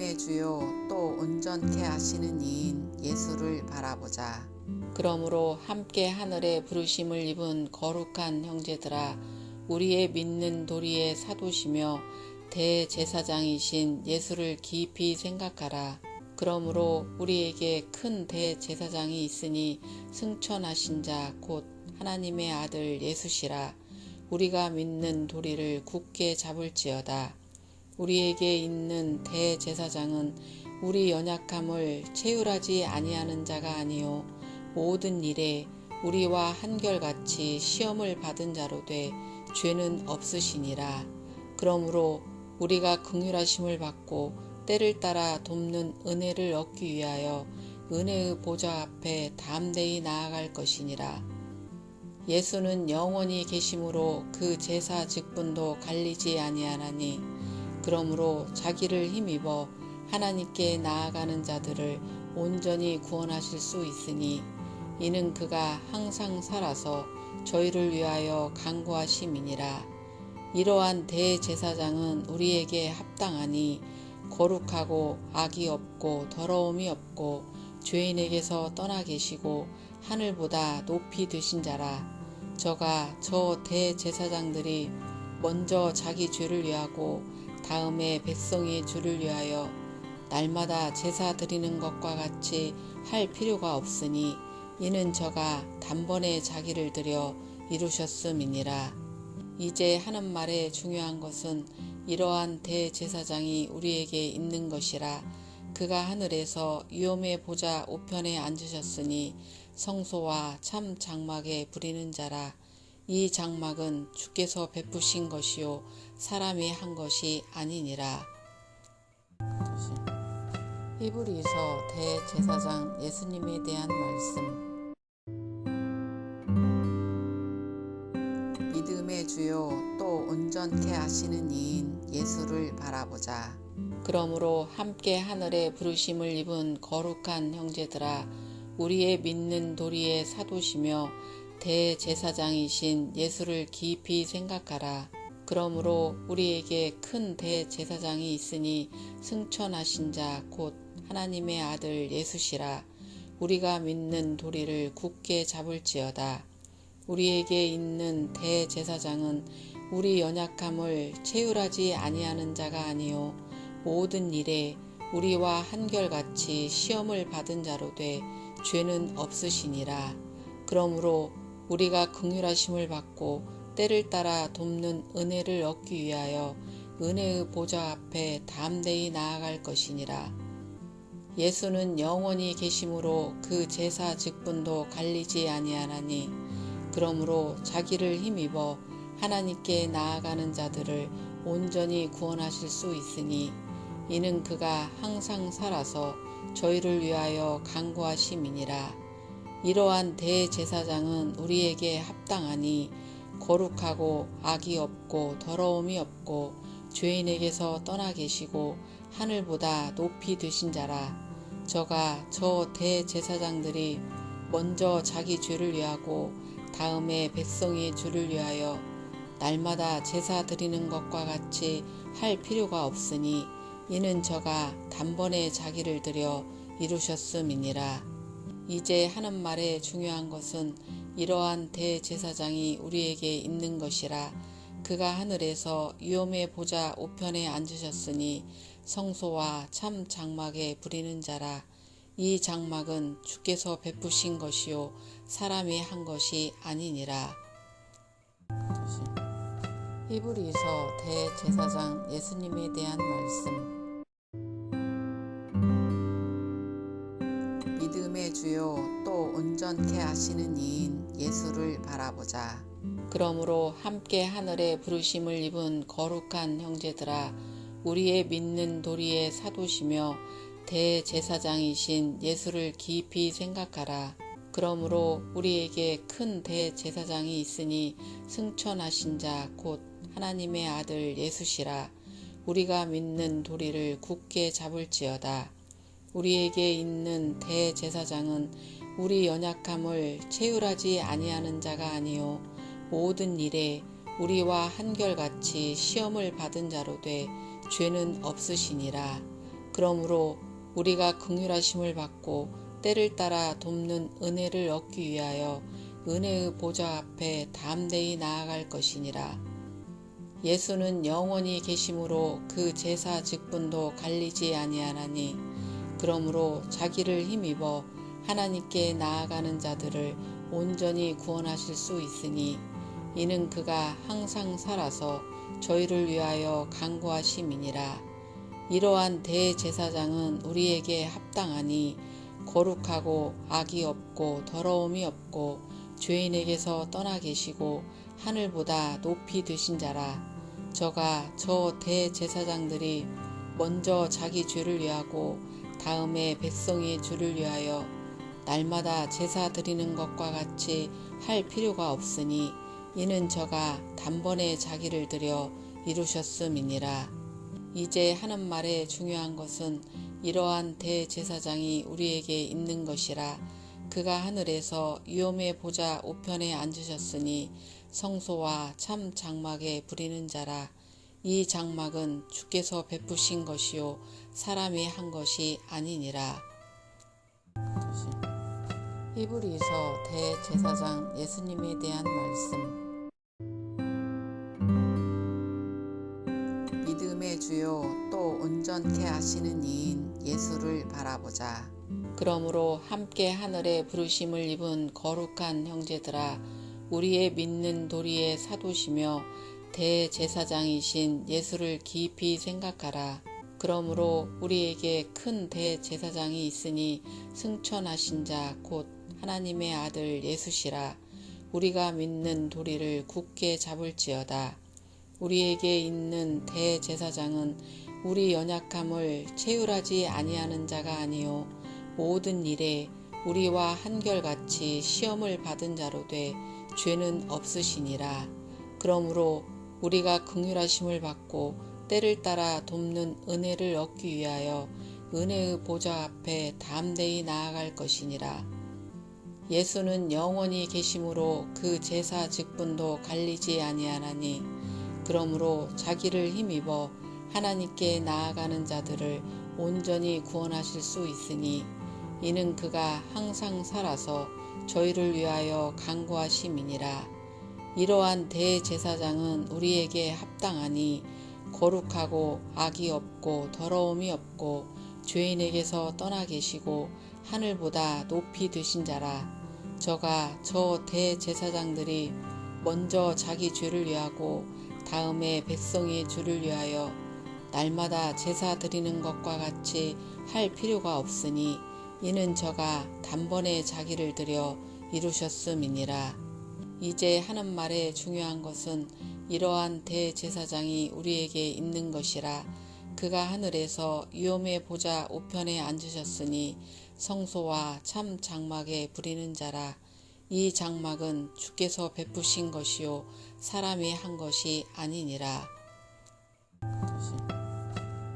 믿음의 주요 또 온전케 하시는 이인 예수를 바라보자. 그러므로 함께 하늘의 부르심을 입은 거룩한 형제들아 우리의 믿는 도리의 사도시며 대제사장이신 예수를 깊이 생각하라. 그러므로 우리에게 큰 대제사장이 있으니 승천하신 자 곧 하나님의 아들 예수시라. 우리가 믿는 도리를 굳게 잡을지어다. 우리에게 있는 대제사장은 우리 연약함을 체휼하지 아니하는 자가 아니요 모든 일에 우리와 한결같이 시험을 받은 자로 돼 죄는 없으시니라. 그러므로 우리가 긍휼하심을 받고 때를 따라 돕는 은혜를 얻기 위하여 은혜의 보좌 앞에 담대히 나아갈 것이니라. 예수는 영원히 계심으로 그 제사 직분도 갈리지 아니하나니 그러므로 자기를 힘입어 하나님께 나아가는 자들을 온전히 구원하실 수 있으니 이는 그가 항상 살아서 저희를 위하여 간구하심이니라. 이러한 대제사장은 우리에게 합당하니 거룩하고 악이 없고 더러움이 없고 죄인에게서 떠나 계시고 하늘보다 높이 되신 자라. 저가 저 대제사장들이 먼저 자기 죄를 위하고 다음에 백성의 주를 위하여 날마다 제사 드리는 것과 같이 할 필요가 없으니 이는 저가 단번에 자기를 드려 이루셨음이니라. 이제 하는 말의 중요한 것은 이러한 대제사장이 우리에게 있는 것이라 그가 하늘에서 위엄의 보좌 우편에 앉으셨으니 성소와 참 장막에 부리는 자라 이 장막은 주께서 베푸신 것이요 사람이 한 것이 아니니라. 히브리서 대제사장 예수님에 대한 말씀. 믿음의 주요 또 온전케 하시는 이인 예수를 바라보자. 그러므로 함께 하늘의 부르심을 입은 거룩한 형제들아 우리의 믿는 도리의 사도시며 대제사장이신 예수를 깊이 생각하라. 그러므로 우리에게 큰 대제사장이 있으니 승천하신 자 곧 하나님의 아들 예수시라. 우리가 믿는 도리를 굳게 잡을지어다. 우리에게 있는 대제사장은 우리 연약함을 체휼하지 아니하는 자가 아니요 모든 일에 우리와 한결같이 시험을 받은 자로 돼 죄는 없으시니라. 그러므로 우리가 긍휼하심을 받고 때를 따라 돕는 은혜를 얻기 위하여 은혜의 보좌 앞에 담대히 나아갈 것이니라. 예수는 영원히 계심으로 그 제사 직분도 갈리지 아니하나니 그러므로 자기를 힘입어 하나님께 나아가는 자들을 온전히 구원하실 수 있으니 이는 그가 항상 살아서 저희를 위하여 간구하심이니라. 이러한 대제사장은 우리에게 합당하니 거룩하고 악이 없고 더러움이 없고 죄인에게서 떠나 계시고 하늘보다 높이 되신 자라. 저가 저 대제사장들이 먼저 자기 죄를 위하고 다음에 백성의 주를 위하여 날마다 제사 드리는 것과 같이 할 필요가 없으니 이는 저가 단번에 자기를 드려 이루셨음이니라. 이제 하는 말의 중요한 것은 이러한 대제사장이 우리에게 있는 것이라 그가 하늘에서 위엄의 보좌 우편에 앉으셨으니 성소와 참 장막에 부리는 자라 이 장막은 주께서 베푸신 것이요 사람이 한 것이 아니니라. 히브리서 대제사장 예수님에 대한 말씀. 온전케 하시는 이인 예수를 바라보자. 그러므로 함께 하늘의 부르심을 입은 거룩한 형제들아 우리의 믿는 도리의 사도시며 대제사장이신 예수를 깊이 생각하라. 그러므로 우리에게 큰 대제사장이 있으니 승천하신 자 곧 하나님의 아들 예수시라. 우리가 믿는 도리를 굳게 잡을지어다. 우리에게 있는 대제사장은 우리 연약함을 체휼하지 아니하는 자가 아니요 모든 일에 우리와 한결같이 시험을 받은 자로 돼 죄는 없으시니라. 그러므로 우리가 긍휼하심을 받고 때를 따라 돕는 은혜를 얻기 위하여 은혜의 보좌 앞에 담대히 나아갈 것이니라. 예수는 영원히 계심으로 그 제사 직분도 갈리지 아니하나니 그러므로 자기를 힘입어 하나님께 나아가는 자들을 온전히 구원하실 수 있으니 이는 그가 항상 살아서 저희를 위하여 간구하심이니라. 이러한 대제사장은 우리에게 합당하니 거룩하고 악이 없고 더러움이 없고 죄인에게서 떠나 계시고 하늘보다 높이 드신 자라. 저가 저 대제사장들이 먼저 자기 죄를 위하고 다음에 백성의 주를 위하여 날마다 제사 드리는 것과 같이 할 필요가 없으니 이는 저가 단번에 자기를 드려 이루셨음이니라. 이제 하는 말의 중요한 것은 이러한 대제사장이 우리에게 있는 것이라 그가 하늘에서 위엄의 보좌 우편에 앉으셨으니 성소와 참 장막에 부리는 자라 이 장막은 주께서 베푸신 것이요 사람이 한 것이 아니니라. 히브리서 대제사장 예수님에 대한 말씀 믿음의 주요 또 온전케 하시는 이인 예수를 바라보자. 그러므로 함께 하늘의 부르심을 입은 거룩한 형제들아 우리의 믿는 도리의 사도시며 대제사장이신 예수를 깊이 생각하라. 그러므로 우리에게 큰 대제사장이 있으니 승천하신 자 곧 하나님의 아들 예수시라. 우리가 믿는 도리를 굳게 잡을지어다. 우리에게 있는 대제사장은 우리 연약함을 체휼하지 아니하는 자가 아니요 모든 일에 우리와 한결같이 시험을 받은 자로 돼 죄는 없으시니라. 그러므로 우리가 긍휼하심을 받고 때를 따라 돕는 은혜를 얻기 위하여 은혜의 보좌 앞에 담대히 나아갈 것이니라. 예수는 영원히 계심으로 그 제사 직분도 갈리지 아니하나니 그러므로 자기를 힘입어 하나님께 나아가는 자들을 온전히 구원하실 수 있으니 이는 그가 항상 살아서 저희를 위하여 간구하심이니라. 이러한 대제사장은 우리에게 합당하니 거룩하고 악이 없고 더러움이 없고 죄인에게서 떠나 계시고 하늘보다 높이 드신 자라. 저가 저 대제사장들이 먼저 자기 죄를 위하고 다음에 백성의 주를 위하여 날마다 제사 드리는 것과 같이 할 필요가 없으니 이는 저가 단번에 자기를 드려 이루셨음이니라. 이제 하는 말의 중요한 것은 이러한 대제사장이 우리에게 있는 것이라 그가 하늘에서 위엄의 보좌 우편에 앉으셨으니 성소와 참 장막에 부리는 자라 이 장막은 주께서 베푸신 것이요 사람이 한 것이 아니니라.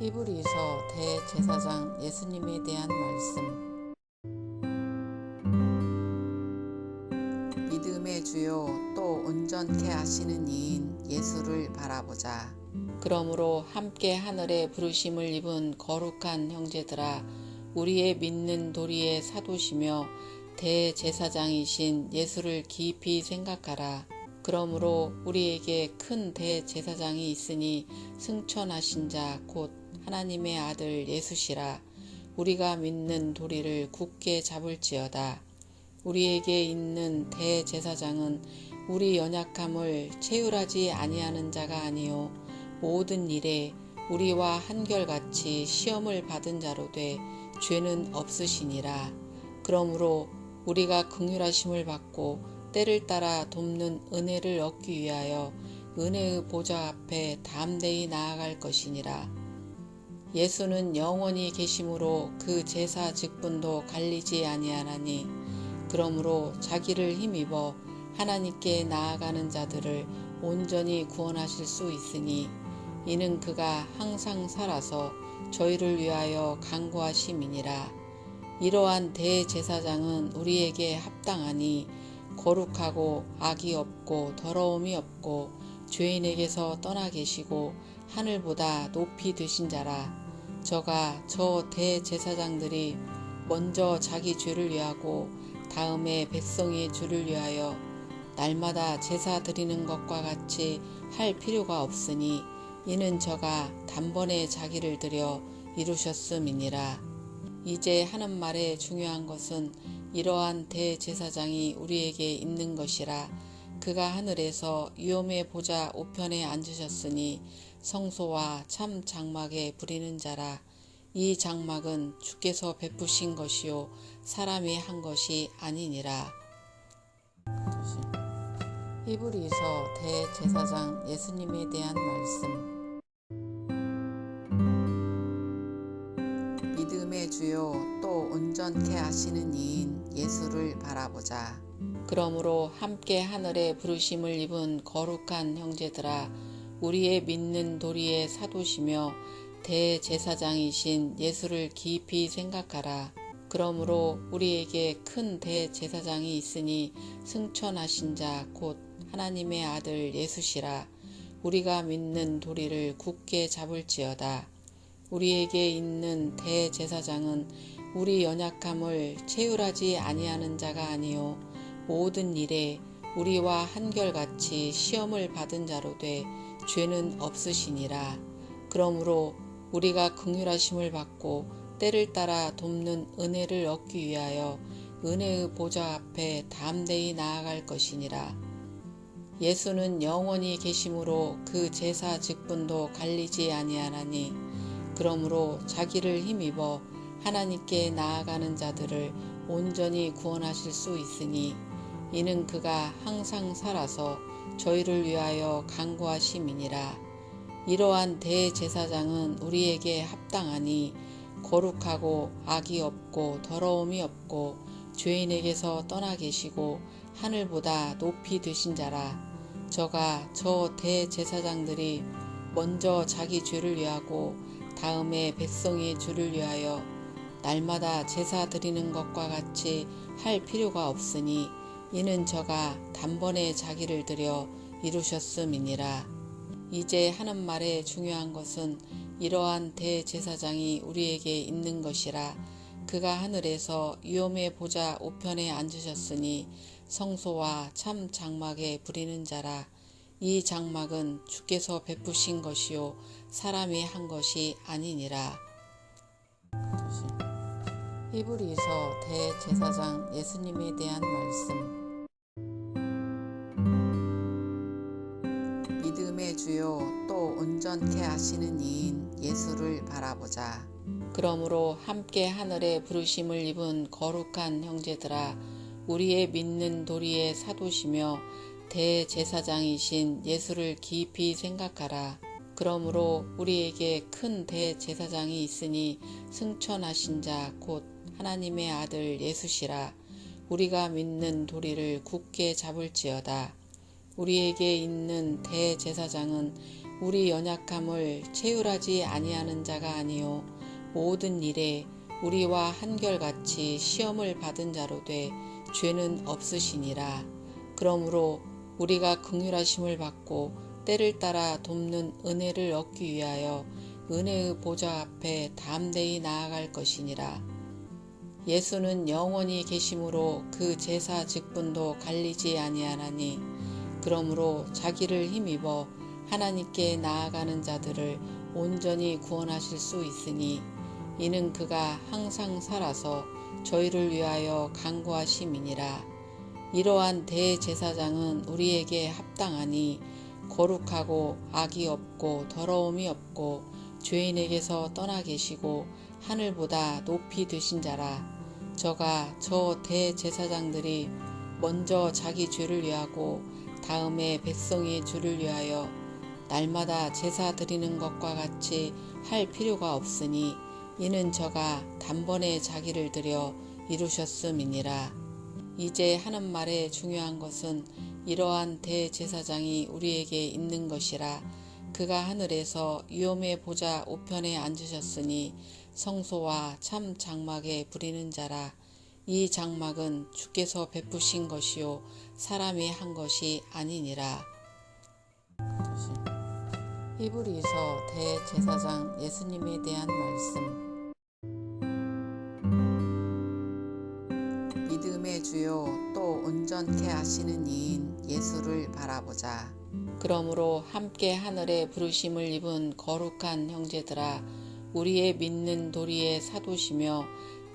히브리서 대제사장 예수님에 대한 말씀 온전케 하시는 이인 예수를 바라보자. 그러므로 함께 하늘의 부르심을 입은 거룩한 형제들아 우리의 믿는 도리의 사도시며 대제사장이신 예수를 깊이 생각하라. 그러므로 우리에게 큰 대제사장이 있으니 승천하신 자 곧 하나님의 아들 예수시라. 우리가 믿는 도리를 굳게 잡을지어다. 우리에게 있는 대제사장은 우리 연약함을 체휼하지 아니하는 자가 아니요 모든 일에 우리와 한결같이 시험을 받은 자로 돼 죄는 없으시니라. 그러므로 우리가 긍휼하심을 받고 때를 따라 돕는 은혜를 얻기 위하여 은혜의 보좌 앞에 담대히 나아갈 것이니라. 예수는 영원히 계심으로 그 제사 직분도 갈리지 아니하나니 그러므로 자기를 힘입어 하나님께 나아가는 자들을 온전히 구원하실 수 있으니 이는 그가 항상 살아서 저희를 위하여 간구하심이니라. 이러한 대제사장은 우리에게 합당하니 거룩하고 악이 없고 더러움이 없고 죄인에게서 떠나 계시고 하늘보다 높이 드신 자라. 저가 저 대제사장들이 먼저 자기 죄를 위하고 다음에 백성의 죄를 위하여 날마다 제사 드리는 것과 같이 할 필요가 없으니 이는 저가 단번에 자기를 드려 이루셨음이니라. 이제 하는 말의 중요한 것은 이러한 대제사장이 우리에게 있는 것이라 그가 하늘에서 위엄의 보좌 우편에 앉으셨으니 성소와 참 장막에 부리는 자라 이 장막은 주께서 베푸신 것이요 사람이 한 것이 아니니라. 히브리서 대제사장 예수님에 대한 말씀 믿음의 주요 또 온전케 하시는 이인 예수를 바라보자. 그러므로 함께 하늘의 부르심을 입은 거룩한 형제들아 우리의 믿는 도리의 사도시며 대제사장이신 예수를 깊이 생각하라. 그러므로 우리에게 큰 대제사장이 있으니 승천하신 자 곧 하나님의 아들 예수시라. 우리가 믿는 도리를 굳게 잡을지어다. 우리에게 있는 대제사장은 우리 연약함을 체휼하지 아니하는 자가 아니요 모든 일에 우리와 한결같이 시험을 받은 자로 돼 죄는 없으시니라. 그러므로 우리가 긍휼하심을 받고 때를 따라 돕는 은혜를 얻기 위하여 은혜의 보좌 앞에 담대히 나아갈 것이니라. 예수는 영원히 계심으로 그 제사 직분도 갈리지 아니하나니 그러므로 자기를 힘입어 하나님께 나아가는 자들을 온전히 구원하실 수 있으니 이는 그가 항상 살아서 저희를 위하여 간구하심이니라. 이러한 대제사장은 우리에게 합당하니 거룩하고 악이 없고 더러움이 없고 죄인에게서 떠나 계시고 하늘보다 높이 드신 자라. 저가 저 대제사장들이 먼저 자기 죄를 위하고 다음에 백성의 죄를 위하여 날마다 제사 드리는 것과 같이 할 필요가 없으니 이는 저가 단번에 자기를 드려 이루셨음이니라. 이제 하는 말의 중요한 것은 이러한 대제사장이 우리에게 있는 것이라 그가 하늘에서 위엄의 보좌 우편에 앉으셨으니 성소와 참 장막에 부리는 자라 이 장막은 주께서 베푸신 것이요 사람이 한 것이 아니니라. 히브리서 대제사장 예수님에 대한 말씀 믿음의 주요 또 온전케 하시는 이인 예수를 바라보자. 그러므로 함께 하늘의 부르심을 입은 거룩한 형제들아 우리의 믿는 도리의 사도시며 대제사장이신 예수를 깊이 생각하라. 그러므로 우리에게 큰 대제사장이 있으니 승천하신 자 곧 하나님의 아들 예수시라. 우리가 믿는 도리를 굳게 잡을지어다. 우리에게 있는 대제사장은 우리 연약함을 체휼하지 아니하는 자가 아니요 모든 일에 우리와 한결같이 시험을 받은 자로 돼 죄는 없으시니라. 그러므로 우리가 긍휼하심을 받고 때를 따라 돕는 은혜를 얻기 위하여 은혜의 보좌 앞에 담대히 나아갈 것이니라. 예수는 영원히 계심으로 그 제사 직분도 갈리지 아니하나니 그러므로 자기를 힘입어 하나님께 나아가는 자들을 온전히 구원하실 수 있으니 이는 그가 항상 살아서 저희를 위하여 간구하심이니라. 이러한 대제사장은 우리에게 합당하니 거룩하고 악이 없고 더러움이 없고 죄인에게서 떠나 계시고 하늘보다 높이 드신 자라. 저가 저 대제사장들이 먼저 자기 죄를 위하고 다음에 백성의 죄를 위하여 날마다 제사 드리는 것과 같이 할 필요가 없으니 이는 저가 단번에 자기를 드려 이루셨음이니라. 이제 하는 말의 중요한 것은 이러한 대제사장이 우리에게 있는 것이라 그가 하늘에서 위엄의 보좌 우편에 앉으셨으니 성소와 참 장막에 부리는 자라 이 장막은 주께서 베푸신 것이요 사람이 한 것이 아니니라. 히브리서 대제사장 예수님에 대한 말씀 또 온전케 하시는 이인 예수를 바라보자. 그러므로 함께 하늘의 부르심을 입은 거룩한 형제들아 우리의 믿는 도리의 사도시며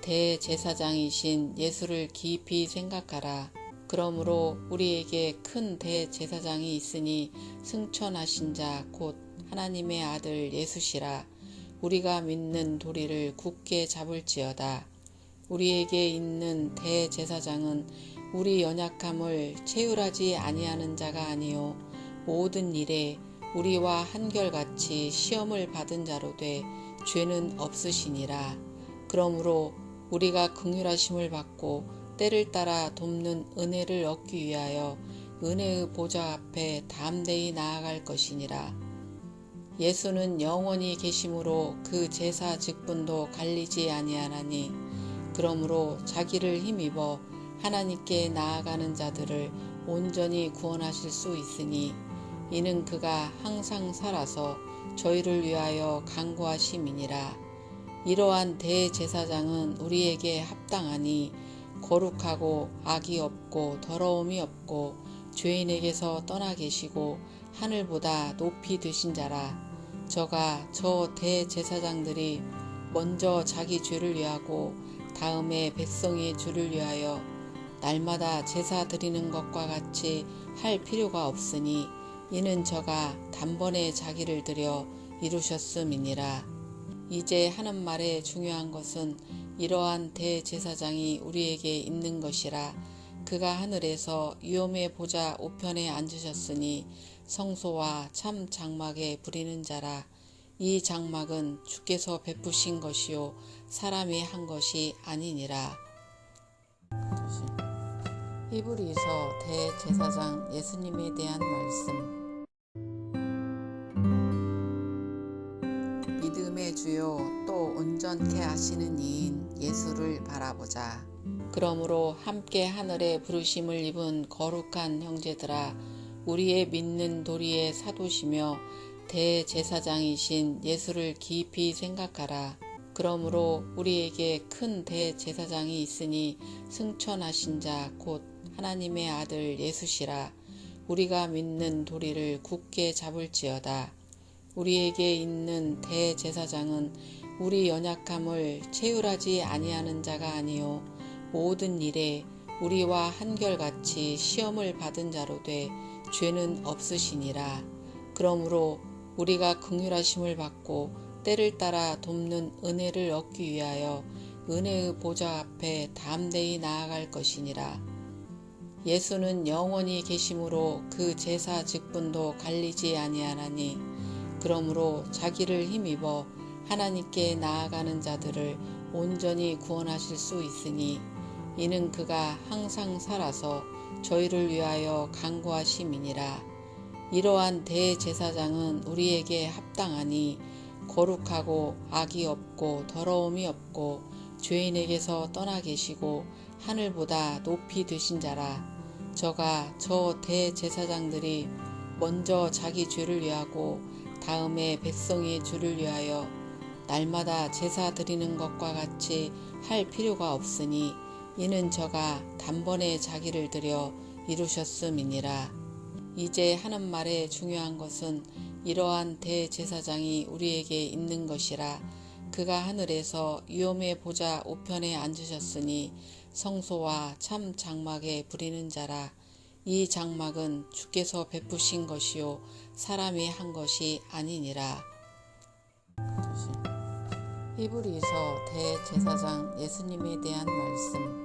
대제사장이신 예수를 깊이 생각하라. 그러므로 우리에게 큰 대제사장이 있으니 승천하신 자 곧 하나님의 아들 예수시라. 우리가 믿는 도리를 굳게 잡을지어다. 우리에게 있는 대제사장은 우리 연약함을 체휼하지 아니하는 자가 아니요 모든 일에 우리와 한결같이 시험을 받은 자로 돼 죄는 없으시니라. 그러므로 우리가 긍휼하심을 받고 때를 따라 돕는 은혜를 얻기 위하여 은혜의 보좌 앞에 담대히 나아갈 것이니라. 예수는 영원히 계심으로 그 제사 직분도 갈리지 아니하나니 그러므로 자기를 힘입어 하나님께 나아가는 자들을 온전히 구원하실 수 있으니 이는 그가 항상 살아서 저희를 위하여 간구하심이니라. 이러한 대제사장은 우리에게 합당하니 거룩하고 악이 없고 더러움이 없고 죄인에게서 떠나 계시고 하늘보다 높이 드신 자라. 저가 저 대제사장들이 먼저 자기 죄를 위하고 다음에 백성의 주를 위하여 날마다 제사 드리는 것과 같이 할 필요가 없으니 이는 저가 단번에 자기를 드려 이루셨음이니라. 이제 하는 말의 중요한 것은 이러한 대제사장이 우리에게 있는 것이라 그가 하늘에서 위엄의 보좌 우편에 앉으셨으니 성소와 참 장막에 부리는 자라 이 장막은 주께서 베푸신 것이요 사람이 한 것이 아니니라. 히브리서 대제사장 예수님에 대한 말씀 믿음의 주요 또 온전케 하시는 이인 예수를 바라보자. 그러므로 함께 하늘의 부르심을 입은 거룩한 형제들아 우리의 믿는 도리의 사도시며 대제사장이신 예수를 깊이 생각하라. 그러므로 우리에게 큰 대제사장이 있으니 승천하신 자 곧 하나님의 아들 예수시라. 우리가 믿는 도리를 굳게 잡을지어다. 우리에게 있는 대제사장은 우리 연약함을 체휼하지 아니하는 자가 아니요 모든 일에 우리와 한결같이 시험을 받은 자로 돼 죄는 없으시니라. 그러므로 우리가 긍휼하심을 받고 때를 따라 돕는 은혜를 얻기 위하여 은혜의 보좌 앞에 담대히 나아갈 것이니라. 예수는 영원히 계심으로 그 제사 직분도 갈리지 아니하나니 그러므로 자기를 힘입어 하나님께 나아가는 자들을 온전히 구원하실 수 있으니 이는 그가 항상 살아서 저희를 위하여 간구하심이니라. 이러한 대제사장은 우리에게 합당하니 거룩하고 악이 없고 더러움이 없고 죄인에게서 떠나 계시고 하늘보다 높이 드신 자라. 저가 저 대제사장들이 먼저 자기 죄를 위하고 다음에 백성의 주를 위하여 날마다 제사 드리는 것과 같이 할 필요가 없으니 이는 저가 단번에 자기를 드려 이루셨음이니라. 이제 하는 말의 중요한 것은 이러한 대제사장이 우리에게 있는 것이라 그가 하늘에서 위엄의 보좌 우편에 앉으셨으니 성소와 참 장막에 부리는 자라 이 장막은 주께서 베푸신 것이요 사람이 한 것이 아니니라. 히브리서 대제사장 예수님에 대한 말씀